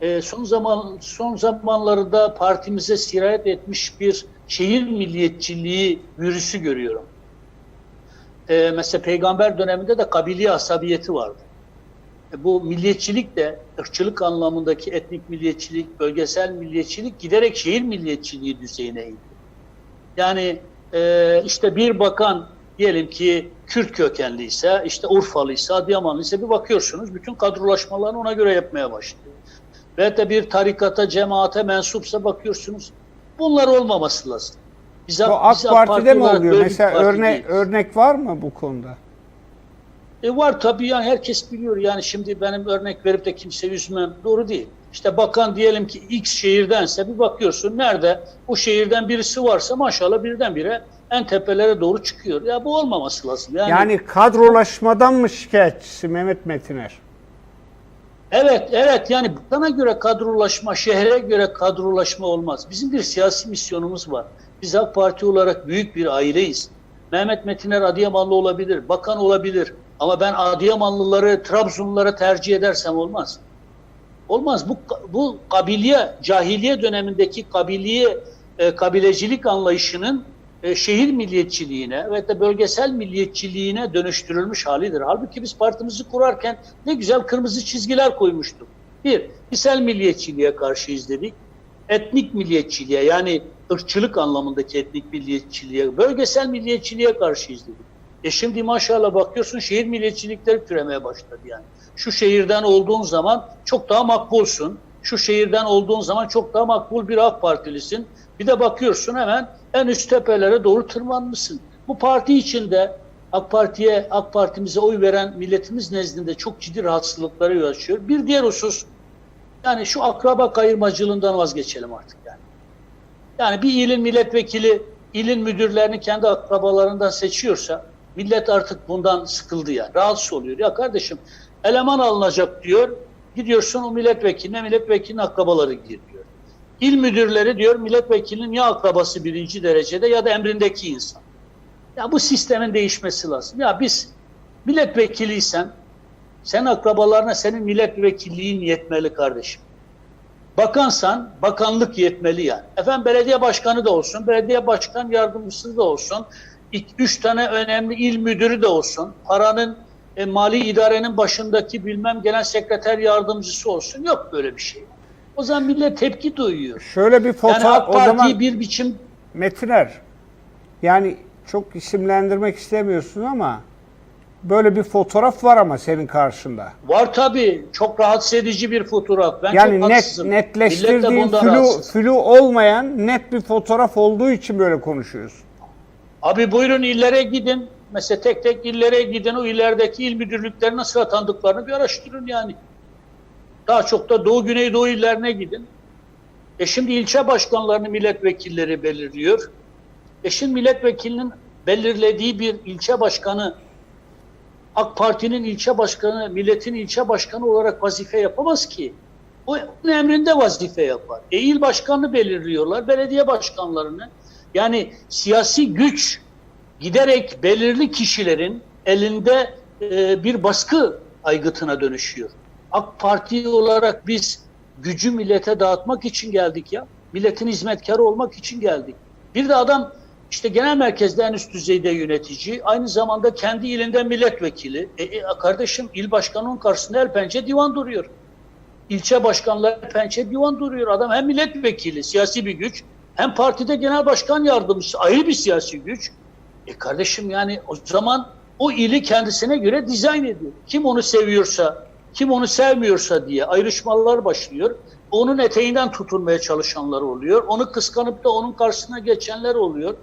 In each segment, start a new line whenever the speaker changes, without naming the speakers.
e, son zaman son zamanlarda partimize sirayet etmiş bir şehir milliyetçiliği virüsü görüyorum. E, mesela peygamber döneminde de kabili asabiyeti vardı. E, bu milliyetçilik de ırkçılık anlamındaki etnik milliyetçilik, bölgesel milliyetçilik giderek şehir milliyetçiliği düzeyine indi. Yani e, işte bir bakan diyelim ki Kürt kökenliyse, işte Urfalıysa, Adıyamanlıysa bir bakıyorsunuz bütün kadrolaşmalarını ona göre yapmaya başlıyor. Ve de bir tarikata, cemaate mensupsa bakıyorsunuz bunlar olmaması lazım. Biz,
Bu AK
biz
Parti'de mi oluyor? Mesela örnek örnek var mı bu konuda?
E var tabii yani herkes biliyor. Yani şimdi benim örnek verip de kimse üzmem doğru değil. İşte bakan diyelim ki X şehirdense bir bakıyorsun nerede o şehirden birisi varsa maşallah birdenbire en tepelere doğru çıkıyor. Ya bu olmaması lazım. Yani,
Yani kadrolaşmadan mı şikayetçisi Mehmet Metiner?
Evet evet yani bana göre kadrolaşma, şehre göre kadrolaşma olmaz. Bizim bir siyasi misyonumuz var. Biz AK Parti olarak büyük bir aileyiz. Mehmet Metiner Adıyamanlı olabilir, bakan olabilir. Ama ben Adıyamanlıları, Trabzonluları tercih edersem olmaz. Olmaz. Bu bu kabiliye, cahiliye dönemindeki kabiliye, e, kabilecilik anlayışının e, şehir milliyetçiliğine ve de bölgesel milliyetçiliğine dönüştürülmüş halidir. Halbuki biz partimizi kurarken ne güzel kırmızı çizgiler koymuştuk. Bir, kişisel milliyetçiliğe karşıyız dedik. Etnik milliyetçiliğe yani ırkçılık anlamındaki etnik milliyetçiliğe, bölgesel milliyetçiliğe karşıyız dedik. E şimdi maşallah bakıyorsun şehir milliyetçilikleri türemeye başladı yani. Şu şehirden olduğun zaman çok daha makbulsun. Şu şehirden olduğun zaman çok daha makbul bir AK Partilisin. Bir de bakıyorsun hemen en üst tepelere doğru tırmanmışsın. Bu parti içinde AK Parti'ye, AK Parti'mize oy veren milletimiz nezdinde çok ciddi rahatsızlıkları yol açıyor. Bir diğer husus yani şu akraba kayırmacılığından vazgeçelim artık yani. Yani bir ilin milletvekili ilin müdürlerini kendi akrabalarından seçiyorsa millet artık bundan sıkıldı ya. Rahatsız oluyor. Ya kardeşim eleman alınacak diyor. Gidiyorsun o milletvekiline milletvekilinin akrabaları giriyor. İl müdürleri diyor milletvekilinin ya akrabası birinci derecede ya da emrindeki insan. Ya bu sistemin değişmesi lazım. Ya biz milletvekiliysen sen akrabalarına senin milletvekilliğin yetmeli kardeşim. Bakansan bakanlık yetmeli yani. Efendim belediye başkanı da olsun, belediye başkan yardımcısı da olsun, üç tane önemli il müdürü de olsun, paranın e, mali idarenin başındaki bilmem gelen sekreter yardımcısı olsun. Yok böyle bir şey. O zaman millet tepki duyuyor.
Şöyle bir
Yani
fotoğraf
AK
o zaman
bir biçim
Metiner yani çok isimlendirmek istemiyorsun ama böyle bir fotoğraf var ama senin karşında.
var tabii. Çok rahatsız edici bir fotoğraf. Ben
Yani
çok
net
haksızım.
Netleştirdiğin flu, flu olmayan net bir fotoğraf olduğu için böyle konuşuyorsun.
Abi buyurun illere gidin. Mesela tek tek illere gidin. O illerdeki il müdürlükleri nasıl atandıklarını bir araştırın yani. Daha çok da Doğu Güneydoğu illerine gidin. E şimdi ilçe başkanlarını milletvekilleri belirliyor. E şimdi milletvekilinin belirlediği bir ilçe başkanı AK Parti'nin ilçe başkanı, milletin ilçe başkanı olarak vazife yapamaz ki. O emrinde vazife yapar. E il başkanını belirliyorlar, belediye başkanlarını. Yani siyasi güç giderek belirli kişilerin elinde e, bir baskı aygıtına dönüşüyor. AK Parti olarak biz gücü millete dağıtmak için geldik ya. Milletin hizmetkarı olmak için geldik. Bir de adam işte genel merkezde en üst düzeyde yönetici, aynı zamanda kendi ilinde milletvekili. E, e, kardeşim il başkanının karşısında el pençe divan duruyor. İlçe başkanları pençe divan duruyor. Adam hem milletvekili, siyasi bir güç, hem partide genel başkan yardımcısı, ayrı bir siyasi güç. E kardeşim yani o zaman o ili kendisine göre dizayn ediyor. Kim onu seviyorsa, kim onu sevmiyorsa diye ayrışmalar başlıyor. Onun eteğinden tutunmaya çalışanlar oluyor. Onu kıskanıp da onun karşısına geçenler oluyor.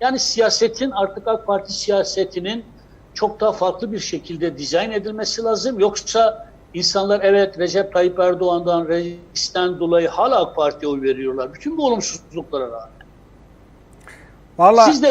Yani siyasetin artık AK Parti siyasetinin çok daha farklı bir şekilde dizayn edilmesi lazım. Yoksa insanlar evet Recep Tayyip Erdoğan'dan, reisten dolayı hala AK Parti'ye oy veriyorlar. Bütün bu olumsuzluklara rağmen.
Vallahi
Siz de